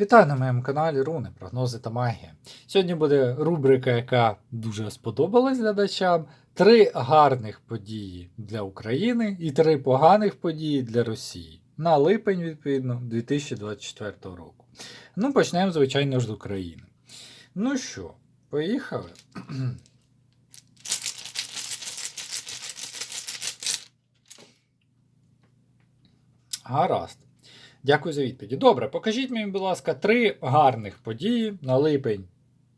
Вітаю на моєму каналі Руни, прогнози та магія. Сьогодні буде рубрика, яка дуже сподобалась глядачам. Три гарних події для України і три поганих події для Росії на липень, відповідно, 2024 року. Ну, почнемо, звичайно ж, з України. Ну що, поїхали? Гаразд. Дякую за відповіді. Добре, покажіть мені, будь ласка, три гарних події на липень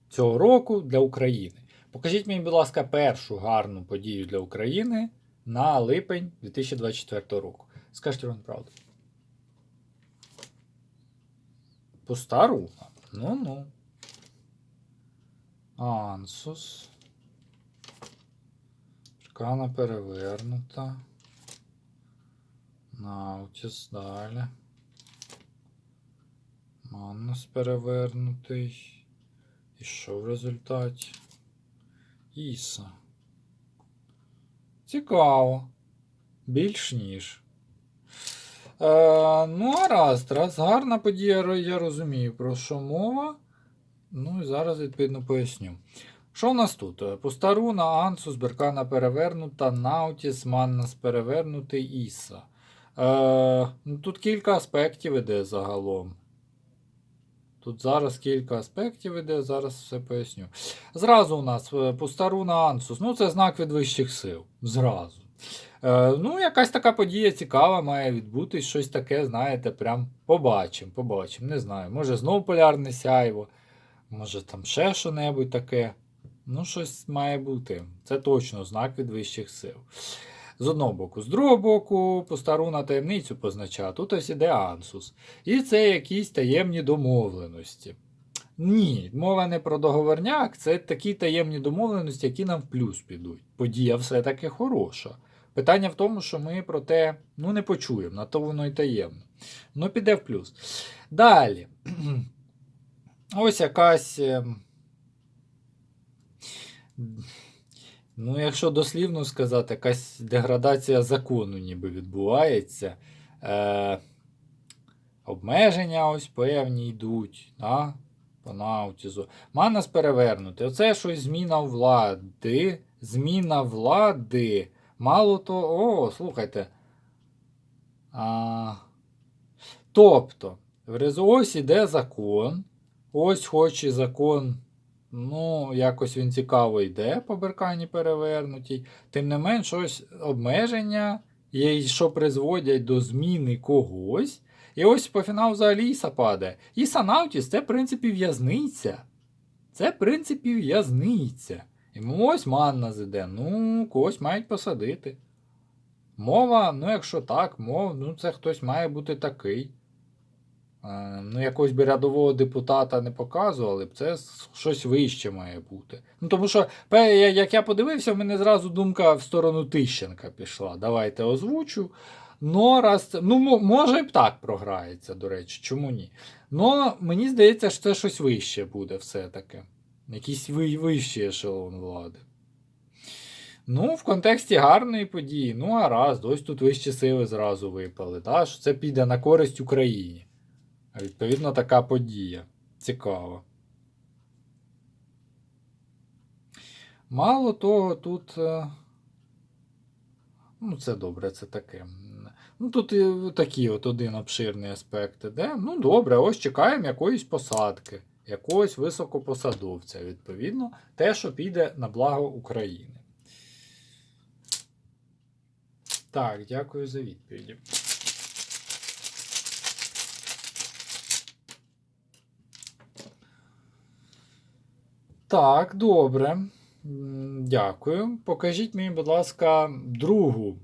цього року для України. Покажіть мені, будь ласка, першу гарну подію для України на липень 2024 року. Скажіть вам правду. Пуста рука. Ну-ну. Ансус. Шкана перевернута. Наутіс далі. Маннус перевернутий. І що в результаті? Іса. Цікаво. Більш ніж. Е, ну, а раз, гарна подія, я розумію, про що мова. Ну і зараз відповідно поясню. Що в нас тут? Е, Пустаруна, Ансус, Беркана перевернута, Наутіс, Маннас перевернутий, Іса. Е, ну, тут кілька аспектів іде загалом. Тут зараз кілька аспектів іде, зараз все поясню. Зразу у нас е, Пустаруна Ансус. Ну, це знак від вищих сил. Зразу. Е, ну, якась така подія цікава має відбутись, щось таке, знаєте, прям побачимо, побачимо. Не знаю. Може знову полярне сяйво, може там ще що-небудь таке. Ну, щось має бути. Це точно знак від вищих сил. З одного боку. З другого боку, постаруна таємницю позначає. Тут ось іде Ансус. І це якісь таємні домовленості. Ні, мова не про договорняк, це такі таємні домовленості, які нам в плюс підуть. Подія все-таки хороша. Питання в тому, що ми про те ну, не почуємо, на то воно і таємно. Ну, піде в плюс. Далі. Ось якась. Ну, якщо дослівно сказати, якась деградація закону ніби відбувається. Е, обмеження ось певні йдуть. Да? По наутізу. Манас перевернути. Оце щось зміна влади. Зміна влади. Мало то. О, слухайте. А, тобто, в ось іде закон. Ось хоч і закон. Ну, якось він цікаво йде по беркані перевернутій. Тим не менш, ось обмеження, що призводять до зміни когось. І ось по фіналу взагалі Іса падає. Іса Наутіс це, в принципі, в'язниця. Це, в принципі, в'язниця. І ось манна зиде. Ну, когось мають посадити. Мова, ну, якщо так, мова, ну це хтось має бути такий. Е, Ну, якогось би рядового депутата не показували б, це щось вище має бути. Ну, тому що, як я подивився, в мене зразу думка в сторону Тищенка пішла. Давайте озвучу. Но раз ну, мо- може б так програється, до речі, чому ні? Но мені здається, що це щось вище буде все-таки. Якийсь вищий ешелон влади. Ну, в контексті гарної події, ну гаразд, ось тут вищі сили зразу випали. Да? Що це піде на користь Україні. Відповідно, така подія. Цікаво. Мало того, тут. е, Ну, це добре, це таке. Ну, тут і такі от один обширний аспект іде. Ну, добре, ось чекаємо якоїсь посадки, якогось високопосадовця. Відповідно, те, що піде на благо України. Так, дякую за відповіді. Так, добре. Дякую. Покажіть мені, будь ласка, другу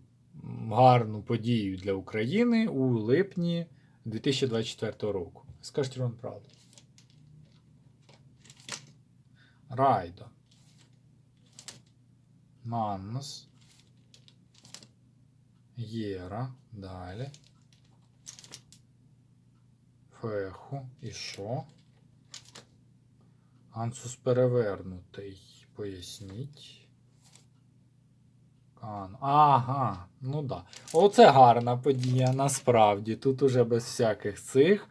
гарну подію для України у липні 2024 року. Скажіть вам правду. Райдо. Маннус. Єра. Далі. Феху. І що? Ансус перевернутий. Поясніть. Кан. Ага, ну да. Оце гарна подія, насправді. Тут уже без всяких цих.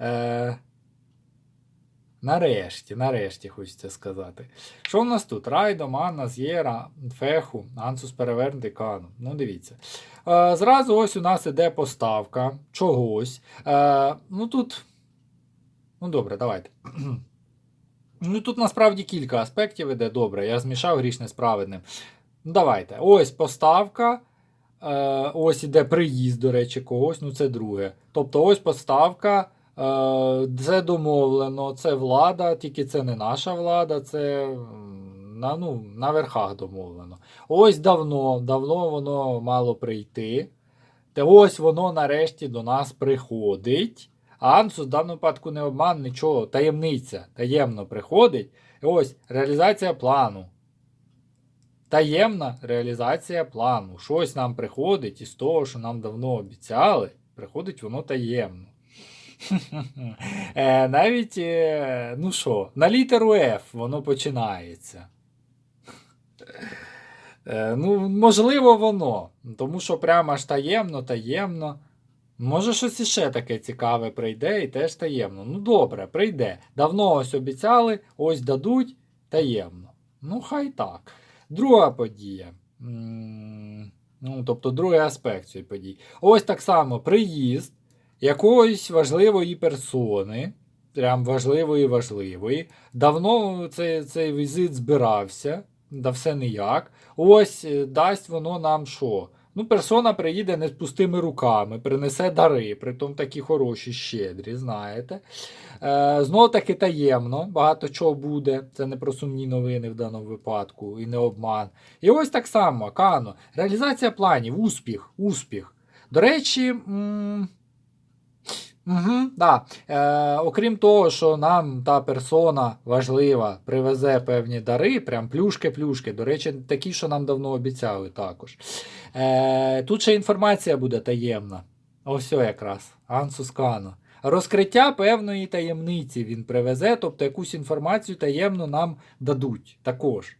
Е, Нарешті, нарешті хочеться сказати. Що в нас тут? Райдо, Манна, З'єра, Феху, Ансус перевернутий Кану. Ну, дивіться. Е, зразу ось у нас іде поставка чогось. Е, ну тут. Ну, добре, давайте. Ну, тут насправді кілька аспектів іде. Добре, я змішав грішне з. Ну, давайте. Ось поставка. Е, ось іде приїзд, до речі, когось, ну це друге. Тобто ось поставка. Е, Це домовлено, це влада, тільки це не наша влада, це на, ну, на верхах домовлено. Ось давно, давно воно мало прийти. Та ось воно нарешті до нас приходить. А Ансус в даному випадку не обман, нічого, таємниця, таємно приходить. І ось реалізація плану. Таємна реалізація плану. Щось нам приходить із того, що нам давно обіцяли, приходить воно таємно. Е, Навіть, е, ну що, на літеру F воно починається. Е, Ну, можливо, воно. Тому що прямо аж таємно, таємно. Може, щось іще таке цікаве прийде і теж таємно. Ну, добре, прийде. Давно ось обіцяли, ось дадуть таємно. Ну, хай так. Друга подія. Ну, тобто, другий аспект цієї події. Ось так само приїзд якоїсь важливої персони, прям важливої важливої. Давно цей, цей візит збирався, да все ніяк. Ось е, дасть воно нам що? Ну, персона приїде не з пустими руками, принесе дари, притом такі хороші, щедрі, знаєте. Е, Знову таки таємно, багато чого буде. Це не про сумні новини в даному випадку і не обман. І ось так само, Кано. Реалізація планів, успіх, успіх. До речі. М- Угу, да. Е, окрім того, що нам та персона важлива привезе певні дари, прям плюшки-плюшки. До речі, такі, що нам давно обіцяли також. Е, тут ще інформація буде таємна. Ось якраз. Ансус Кано. Розкриття певної таємниці він привезе, тобто якусь інформацію таємну нам дадуть також.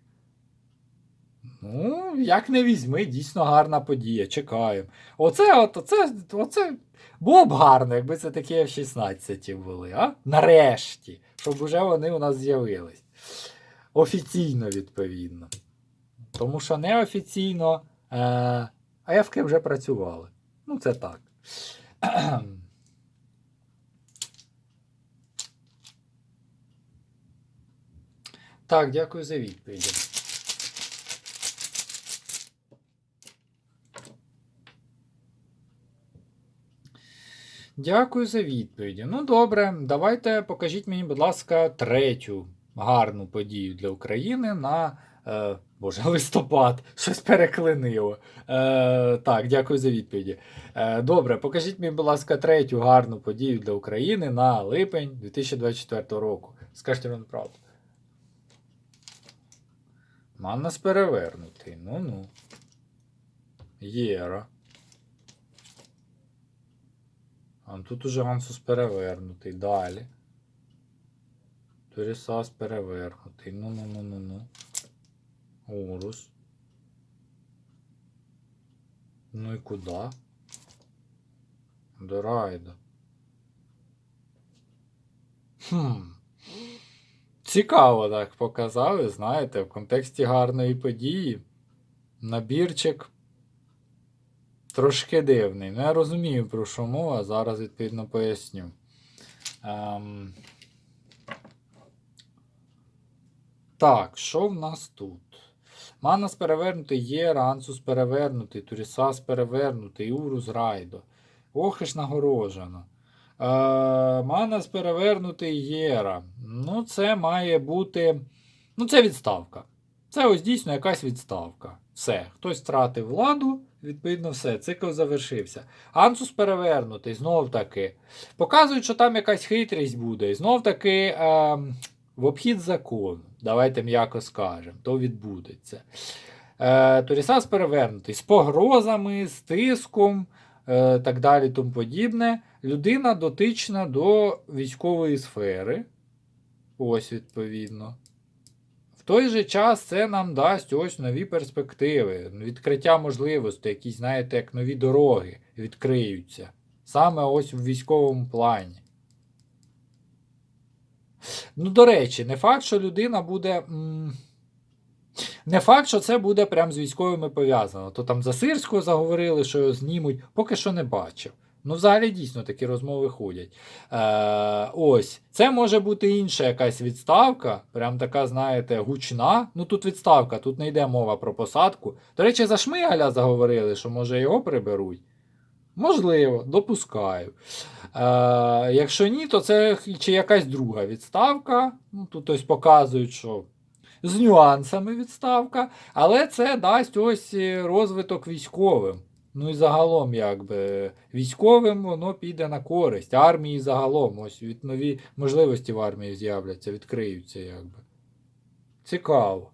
Ну, як не візьми, дійсно гарна подія. Чекаємо. Оце, от, оце, оце було б гарно, якби це такі F-16 були, а? Нарешті. Щоб уже вони у нас з'явились. Офіційно, відповідно. Тому що неофіційно е, АФки вже працювали. Ну, це так. Так, дякую за відповіді. Дякую за відповіді. Ну, добре, давайте покажіть мені, будь ласка, третю гарну подію для України на е, Боже, листопад. Щось переклинило. Е, так, дякую за відповіді. Е, добре, покажіть мені, будь ласка, третю гарну подію для України на липень 2024 року. Скажіть вам правду. Маннас перевернутий. Ну-ну. Єра. А тут уже Ансус перевернутий. Далі. Турісас перевернутий. Ну-ну-ну-ну-ну. Урус. Ну і куди? До райда. Хм. Цікаво так показали, знаєте, в контексті гарної події. Набірчик трошки дивний. Ну, я розумію, про що мова, зараз відповідно поясню. Ем... Так, що в нас тут? Манас перевернутий є, Рансус перевернутий, Турісас перевернутий, Урус Райдо. Охиш нагорожено. Е, Манас перевернутий Єра. Ну, це має бути. Ну, це відставка. Це ось дійсно якась відставка. Все. Хтось втратив владу, відповідно, все. Цикл завершився. Ансус перевернутий, знов таки. Показують, що там якась хитрість буде. І знов таки е, в обхід закону. Давайте м'яко скажемо, то відбудеться. Е, Турісас перевернутий з погрозами, з тиском, е, так далі, тому подібне. Людина дотична до військової сфери. Ось, відповідно. Той же час це нам дасть ось нові перспективи, відкриття можливостей, якісь, знаєте, як нові дороги відкриються. Саме ось в військовому плані. Ну, до речі, не факт, що людина буде. Не факт, що це буде прям з військовими пов'язано. То там за Сирського заговорили, що його знімуть, поки що не бачив. Ну, взагалі дійсно такі розмови ходять. Е, ось, це може бути інша якась відставка, прям така, знаєте, гучна. Ну тут відставка, тут не йде мова про посадку. До речі, за Шмигаля заговорили, що може його приберуть. Можливо, допускаю. Е, якщо ні, то це чи якась друга відставка. Ну, тут ось показують, що з нюансами відставка, але це дасть ось е, розвиток військовим. Ну і загалом, якби військовим воно піде на користь. Армії загалом, ось від нові можливості в армії з'являться, відкриються, якби. Цікаво.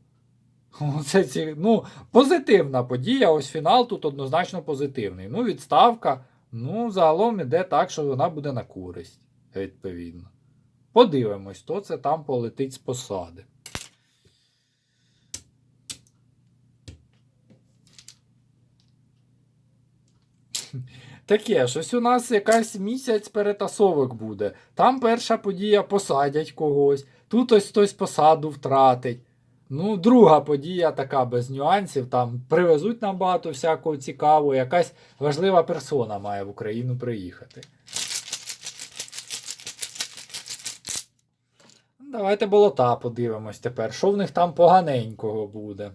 Це ці... ну, позитивна подія. Ось фінал тут однозначно позитивний. Ну, відставка. Ну, загалом іде так, що вона буде на користь, відповідно. Подивимось, хто це там полетить з посади. Таке, щось у нас якась місяць перетасовок буде. Там перша подія посадять когось, тут ось хтось посаду втратить. Ну, друга подія така без нюансів. Там привезуть нам багато всякого цікавого, якась важлива персона має в Україну приїхати. Давайте болота подивимось тепер, що в них там поганенького буде.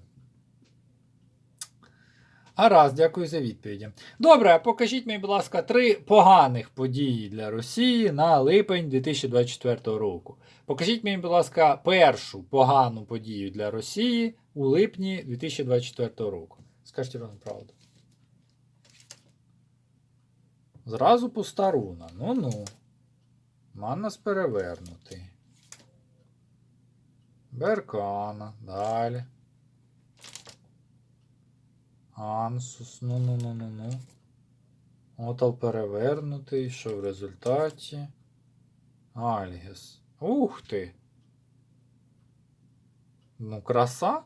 Гаразд, дякую за відповіді. Добре, покажіть мені, будь ласка, три поганих події для Росії на липень 2024 року. Покажіть мені, будь ласка, першу погану подію для Росії у липні 2024 року. Скажіть вам правду. Зразу пуста руна. Ну-ну. Маннас перевернутий. Беркана. Далі. Ансус, ну ну ну ну ну. Отал перевернутий, що в результаті. Альгіс. Ух ти. Ну, краса.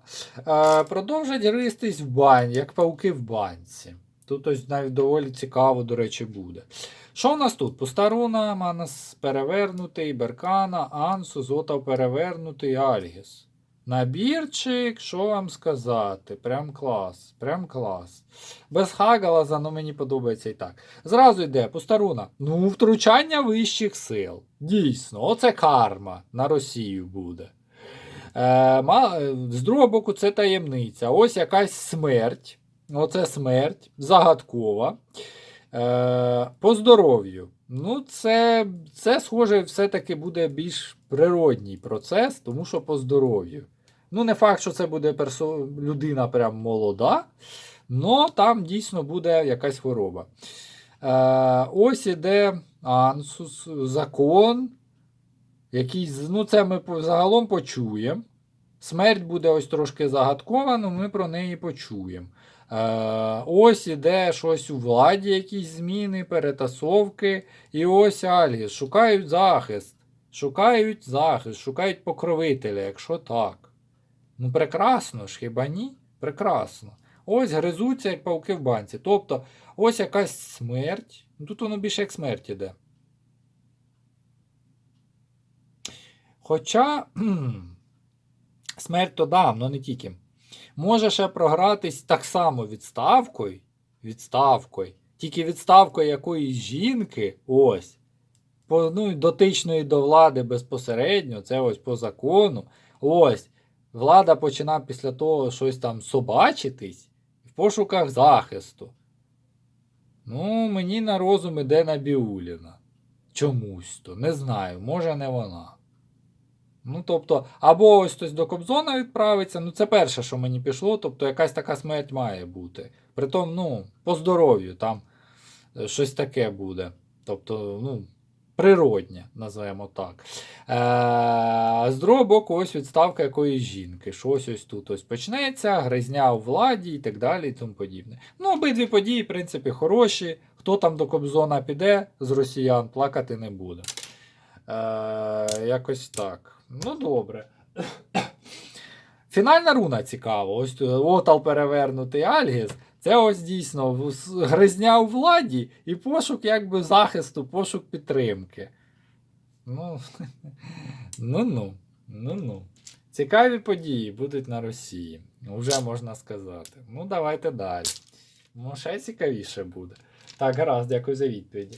Е, продовжать гристись в бані, як пауки в банці. Тут ось навіть доволі цікаво, до речі, буде. Що у нас тут? Пустаруна, Манас перевернутий, Беркана, Ансус, Отав перевернутий, Альгіс. Набірчик, що вам сказати? Прям клас. Прям клас. Без Хагалаза, ну мені подобається і так. Зразу йде Пустаруна. Ну, втручання вищих сил. Дійсно, оце карма на Росію буде. Е, ма- з другого боку, це таємниця. Ось якась смерть. Оце смерть загадкова. Е, по здоров'ю. Ну, це, це схоже, все-таки буде більш природній процес, тому що по здоров'ю. Ну, не факт, що це буде персо... людина прям молода, але там дійсно буде якась хвороба. Е, ось іде ансус, закон. Якийсь, ну, це ми загалом почуємо. Смерть буде ось трошки загадкова, але ми про неї почуємо. Е, ось іде щось у владі, якісь зміни, перетасовки. І ось Альгіс. Шукають захист. Шукають захист, шукають покровителя, якщо так. Ну, прекрасно ж, хіба ні? Прекрасно. Ось гризуться, як пауки в банці. Тобто, ось якась смерть. Ну, Тут воно більше як смерть іде. Хоча смерть то дам, але не тільки. Може ще програтись так само відставкою. Відставкою. Тільки відставкою якоїсь жінки, ось. По, ну, дотичної до влади безпосередньо, це ось по закону. Ось. Влада починає після того щось там собачитись в пошуках захисту. Ну, мені на розум іде Набіуліна. Чомусь то. Не знаю, може не вона. Ну, тобто, або ось хтось до Кобзона відправиться. Ну, це перше, що мені пішло, тобто якась така смерть має бути. Притом, ну, по здоров'ю там е, щось таке буде. Тобто, ну, природнє, називаємо так. Е, з другого боку, ось відставка якоїсь жінки. Що ось ось тут ось почнеться, гризня у владі і так далі, і тому подібне. Ну, обидві події, в принципі, хороші. Хто там до Кобзона піде з росіян, плакати не буде. Е, якось так. Ну, добре. Фінальна руна цікава. Ось тут Отал перевернутий Альгіс. Це ось дійсно гризня у владі і пошук якби захисту, пошук підтримки. Ну, ну-ну, ну-ну. Цікаві події будуть на Росії. Вже можна сказати. Ну, давайте далі. Ну, ще цікавіше буде. Так, гаразд, дякую за відповіді.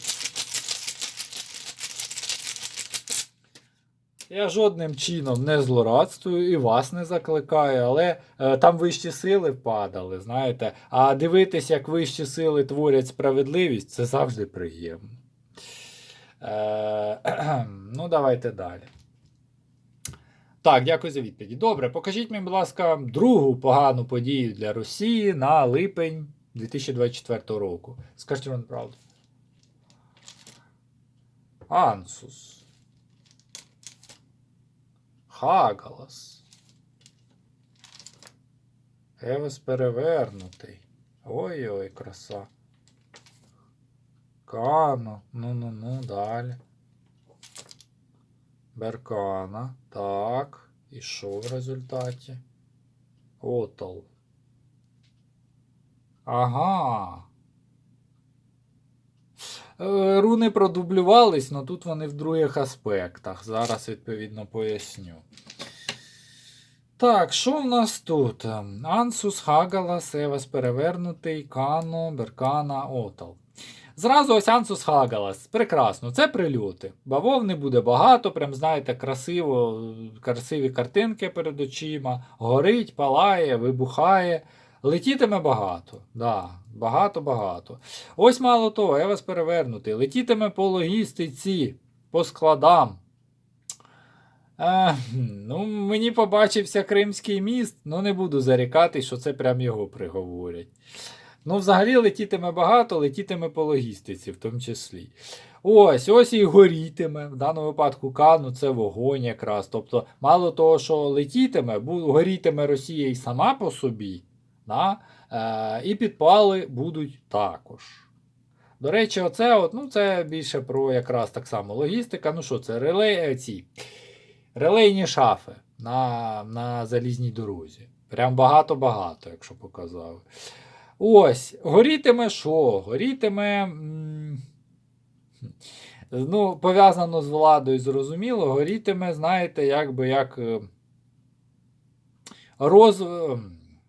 Я жодним чином не злорадствую і вас не закликаю, але е, там вищі сили впадали, знаєте. А дивитись, як вищі сили творять справедливість, це завжди приємно. Е, ну, давайте далі. Так, дякую за відповіді. Добре, покажіть мені, будь ласка, другу погану подію для Росії на липень 2024 року. Скажіть вам правду. Ансус. Хагалас. Евес перевернутий. Ой-ой, краса. Кано. Ну-ну-ну, далі. Беркана. Так. І що в результаті? Отал. Ага. Е, Руни продублювались, але тут вони в других аспектах. Зараз, відповідно, поясню. Так, що в нас тут? Ансус, Хагалас, Евас перевернутий, Кано, Беркана, Отал. Зразу ось Ансус Хагалас. Прекрасно, це прильоти. Бавовни буде багато, прям знаєте, красиво, красиві картинки перед очима. Горить, палає, вибухає. Летітиме багато. Да, Багато-багато. Ось мало того, я вас перевернутий. Летітиме по логістиці, по складам. Е, ну, Мені побачився Кримський міст, ну не буду зарікати, що це прям його приговорять. Ну, взагалі летітиме багато, летітиме по логістиці, в тому числі. Ось, ось і горітиме. В даному випадку Кану це вогонь якраз. Тобто, мало того, що летітиме, горітиме Росія і сама по собі. Да? Е, і підпали будуть також. До речі, оце от, ну, це більше про якраз так само логістика. Ну що, це релей, е, ці, релейні шафи на, на залізній дорозі. Прям багато-багато, якщо показали. Ось, горітиме що? Горітиме. Ну, пов'язано з владою, зрозуміло, горітиме, знаєте, якби як е, роз.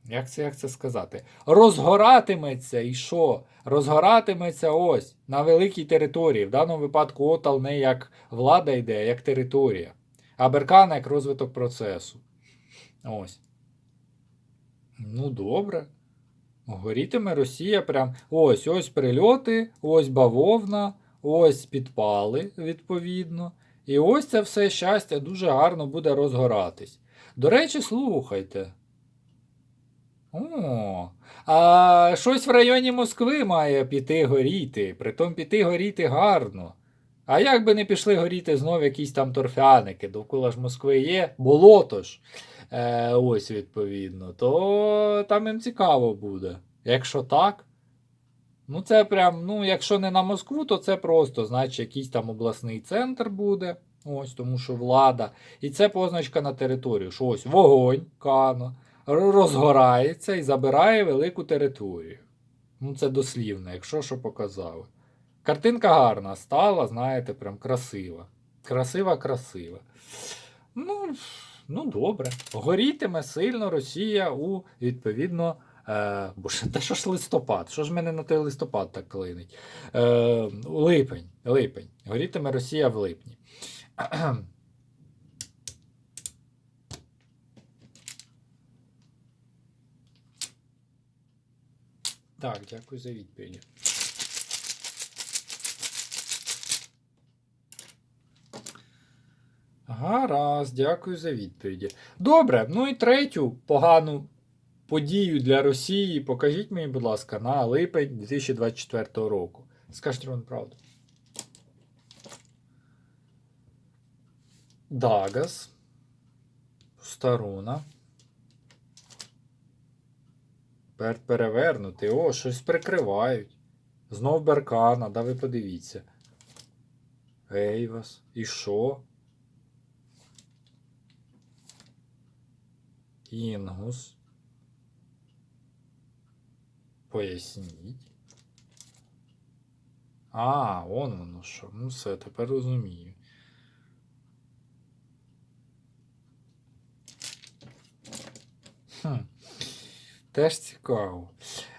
Як це, як це сказати? Розгоратиметься і що? Розгоратиметься ось на великій території. В даному випадку Отал не як влада йде, а як територія. А Беркана як розвиток процесу. Ось. Ну, добре. Горітиме Росія прям. Ось ось прильоти, ось бавовна, ось підпали, відповідно. І ось це все щастя дуже гарно буде розгоратись. До речі, слухайте. О, а щось в районі Москви має піти горіти, притом піти горіти гарно. А як би не пішли горіти знов якісь там торфяники, довкола ж Москви є, болото ж. Е, ось відповідно, то там їм цікаво буде. Якщо так, ну це прям, ну, якщо не на Москву, то це просто, значить, якийсь там обласний центр буде. Ось, тому що влада. І це позначка на територію. Що ось вогонь, кано, розгорається і забирає велику територію. Ну, це дослівно, якщо що показали. Картинка гарна стала, знаєте, прям красива. Красива, красива. Ну, ну добре. Горітиме сильно Росія у відповідно. Е, бо ж та що ж листопад? Що ж мене на той листопад так клинить? Е, липень. Липень. Горітиме Росія в липні. Так, дякую за відповіді. Гаразд, дякую за відповіді. Добре, ну і третю погану подію для Росії покажіть мені, будь ласка, на липень 2024 року. Скажіть вам правду. Дагас. Старуна. Перт перевернутий. О, щось прикривають. Знов беркана, да ви подивіться. Ей вас, і що? Інгус. Поясніть. А, он воно що. Ну все, тепер розумію. Хм. Теж цікаво.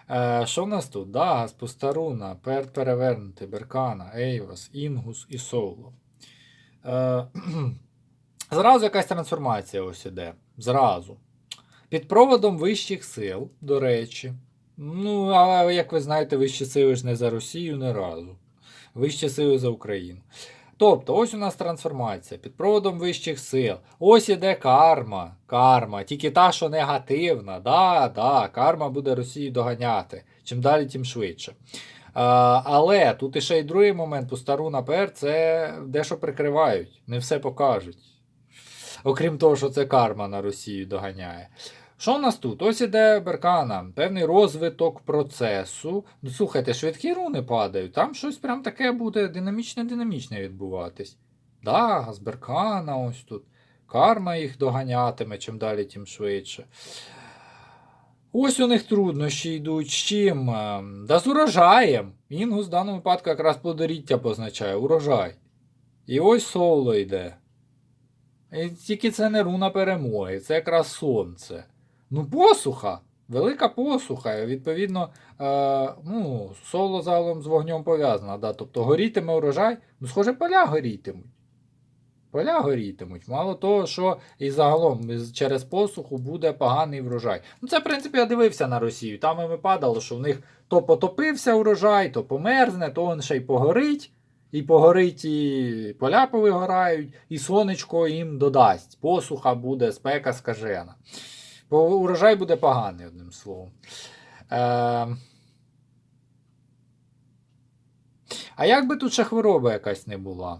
Е, що в нас тут? Дагас, Пустаруна, Перт перевернутий, Беркана, Ейвас, Інгус і Соло. Е, зразу якась трансформація ось іде. Зразу. Під проводом вищих сил, до речі. Ну, а як ви знаєте, вищі сили ж не за Росію не разу. Вищі сили за Україну. Тобто, ось у нас трансформація під проводом вищих сил. Ось іде карма. Карма. Тільки та, що негативна. Да, да, карма буде Росію доганяти. Чим далі, тим швидше. А, але тут іще й другий момент, постару напер, це дещо прикривають, не все покажуть. Окрім того, що це карма на Росію доганяє. Що в нас тут? Ось іде Беркана, певний розвиток процесу. Ну, слухайте, швидкі руни падають, там щось прям таке буде динамічне-динамічне відбуватись. Да, з Беркана ось тут. Карма їх доганятиме, чим далі, тим швидше. Ось у них труднощі йдуть з чим? Ем, Да з урожаєм. Інгус в даному випадку якраз плодоріття позначає урожай. І ось соло йде. І тільки це не руна перемоги, це якраз сонце. Ну, посуха. Велика посуха. Відповідно, е, ну, соло загалом з вогнем пов'язано. Да? Тобто горітиме урожай, ну, схоже, поля горітимуть. Поля горітимуть. Мало того, що і загалом через посуху буде поганий врожай. Ну, це, в принципі, я дивився на Росію. Там і випадало, що в них то потопився урожай, то померзне, то він ще й погорить. І погорить, і поля повигорають, і сонечко їм додасть. Посуха буде, спека скажена. Бо урожай буде поганий, одним словом. Е... А як би тут ще хвороба якась не була?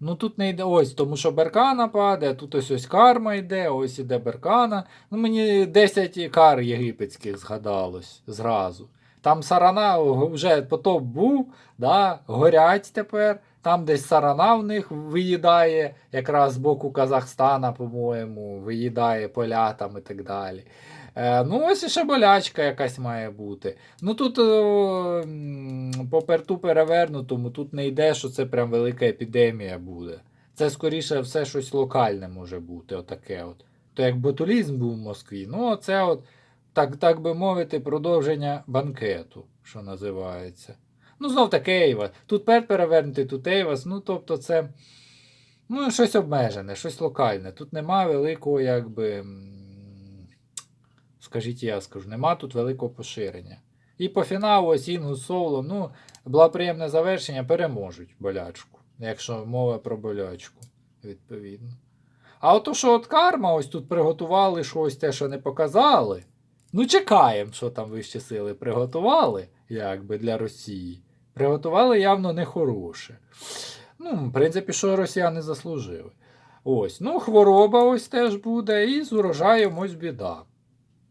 Ну тут не йде ось, тому що беркана падає, тут ось ось карма йде, ось іде беркана. Ну мені 10 кар єгипетських згадалось зразу. Там сарана вже потоп був, да, горять тепер. Там десь сарана в них виїдає, якраз з боку Казахстана, по-моєму, виїдає поля там і так далі. Е, ну, ось ще болячка якась має бути. Ну тут о, м, по перту перевернутому тут не йде, що це прям велика епідемія буде. Це скоріше все щось локальне може бути, отаке от. То як ботулізм був в Москві, ну це от, так, так би мовити, продовження банкету, що називається. Ну, знов таки Ейва. Тут пер перевернутий, тут Ейвас. Ну, тобто, це ну, щось обмежене, щось локальне. Тут нема великого, якби. Скажіть, я скажу, нема тут великого поширення. І по фіналу ось Інгус Соло, ну, благоприємне завершення переможуть болячку, якщо мова про болячку, відповідно. А ото, що от карма, ось тут приготували щось те, що не показали. Ну, чекаємо, що там вищі сили приготували, якби для Росії. Приготували явно нехороше. Ну, в принципі, що росіяни заслужили. Ось, ну, хвороба ось теж буде, і з урожаєм ось біда.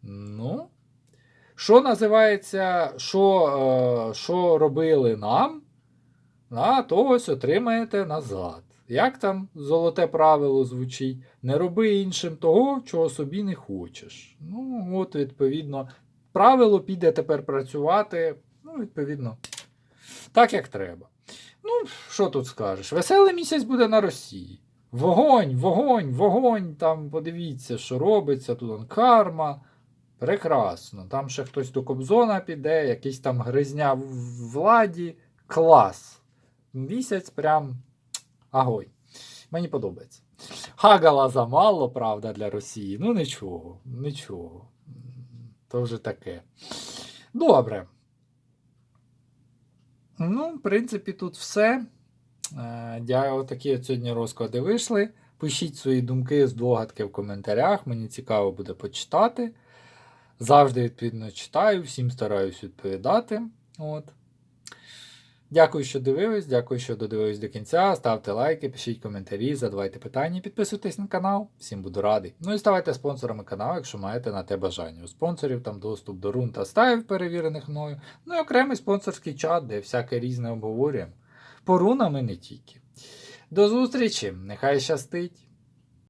Ну, що називається, що, е, що робили нам, а, то ось отримаєте назад. Як там золоте правило звучить? Не роби іншим того, чого собі не хочеш. Ну, от, відповідно, правило піде тепер працювати, ну, відповідно, так як треба. Ну, що тут скажеш? Веселий місяць буде на Росії. Вогонь, вогонь, вогонь. Там подивіться, що робиться, тут он карма. Прекрасно. Там ще хтось до Кобзона піде, якийсь там гризня в владі. Клас. Місяць прям агой. Мені подобається. Хагала замало, правда, для Росії. Ну нічого, нічого. То вже таке. Добре. Ну, в принципі, тут все. Дякую, такі Отакі от сьогодні розклади вийшли. Пишіть свої думки, здогадки в коментарях. Мені цікаво буде почитати. Завжди відповідно читаю, всім стараюсь відповідати. От. Дякую, що дивились, дякую, що додивились до кінця. Ставте лайки, пишіть коментарі, задавайте питання, підписуйтесь на канал. Всім буду радий. Ну і ставайте спонсорами каналу, якщо маєте на те бажання. У спонсорів там доступ до рун та стаїв, перевірених мною. Ну і окремий спонсорський чат, де всяке різне обговорюємо. По рунам і не тільки. До зустрічі! Нехай щастить!